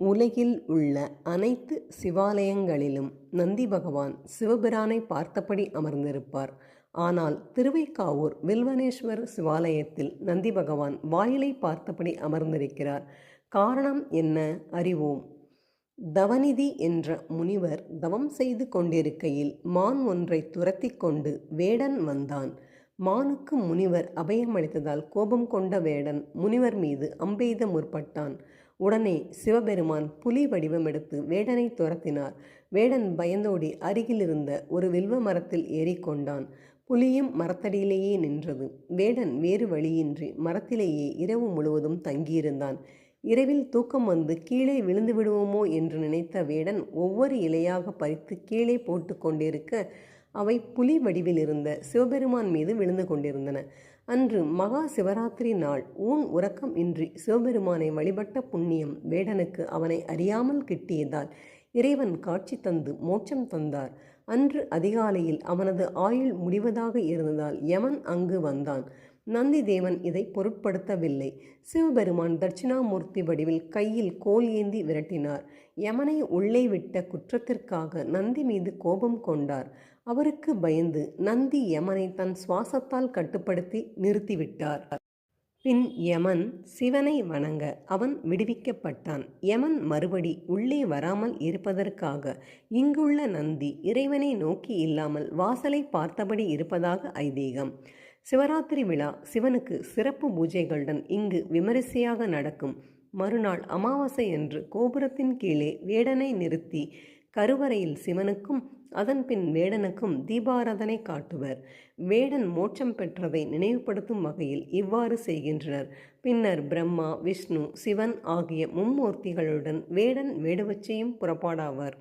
உலகில் உள்ள அனைத்து சிவாலயங்களிலும் நந்தி பகவான் சிவபிரானை பார்த்தபடி அமர்ந்திருப்பார். ஆனால் திருவைக்காவூர் வில்வனேஸ்வர் சிவாலயத்தில் நந்தி பகவான் வாயிலை பார்த்தபடி அமர்ந்திருக்கிறார். காரணம் என்ன? அறிவோம். தவநிதி என்ற முனிவர் தவம் செய்து கொண்டிருக்கையில் மான் ஒன்றை துரத்தி கொண்டு வேடன் வந்தான். மானுக்கு முனிவர் அபயமளித்ததால் கோபம் கொண்ட வேடன் முனிவர் மீது அம்பெய்த முற்பட்டான். உடனே சிவபெருமான் புலி வடிவமெடுத்து வேடனை துரத்தினார். வேடன் பயந்தோடி அருகிலிருந்த ஒரு வில்வ மரத்தில் ஏறிக்கொண்டான் புலியும் மரத்தடியிலேயே நின்றது. வேடன் வேறு வழியின்றி மரத்திலேயே இரவு முழுவதும் தங்கியிருந்தான். இரவில் தூக்கம் வந்து கீழே விழுந்து விடுவோமோ என்று நினைத்த வேடன் ஒவ்வொரு இலையாக பறித்து கீழே போட்டு கொண்டிருக்க அவை புலி வடிவில் இருந்த சிவபெருமான் மீது விழுந்து கொண்டிருந்தன. அன்று மகா சிவராத்திரி நாள். ஊன் உறக்கம் இன்றி சிவபெருமானை வழிபட்ட புண்ணியம் வேடனுக்கு அவனை அறியாமல் கிட்டியதால் இறைவன் காட்சி தந்து மோட்சம் தந்தார். அன்று அதிகாலையில் அவனது ஆயுள் முடிவதாக இருந்ததால் யமன் அங்கு வந்தான். நந்தி தேவன் இதை பொருட்படுத்தவில்லை. சிவபெருமான் தட்சிணாமூர்த்தி வடிவில் கையில் கோல் ஏந்தி விரட்டினார். யமனை உள்ளே விட்ட குற்றத்திற்காக நந்தி மீது கோபம் கொண்டார். அவருக்கு பயந்து நந்தி யமனை தன் சுவாசத்தால் கட்டுப்படுத்தி நிறுத்திவிட்டார். பின் யமன் சிவனை வணங்க அவன் விடுவிக்கப்பட்டான். யமன் மறுபடி உள்ளே வராமல் இருப்பதற்காக இங்குள்ள நந்தி இறைவனை நோக்கி இல்லாமல் வாசலை பார்த்தபடி இருப்பதாக ஐதீகம். சிவராத்திரி விழா சிவனுக்கு சிறப்பு பூஜைகளுடன் இங்கு விமரிசையாக நடக்கும். மறுநாள் அமாவாசை என்று கோபுரத்தின் கீழே வேடனை நிறுத்தி கருவறையில் சிவனுக்கும் அதன்பின் வேடனுக்கும் தீபாராதனை காட்டுவர். வேடன் மோட்சம் பெற்றதை நினைவுபடுத்தும் வகையில் இவ்வாறு செய்கின்றனர். பின்னர் பிரம்மா விஷ்ணு சிவன் ஆகிய மும்மூர்த்திகளுடன் வேடன் வேடுவச்சையும் புறப்பாடாவர்.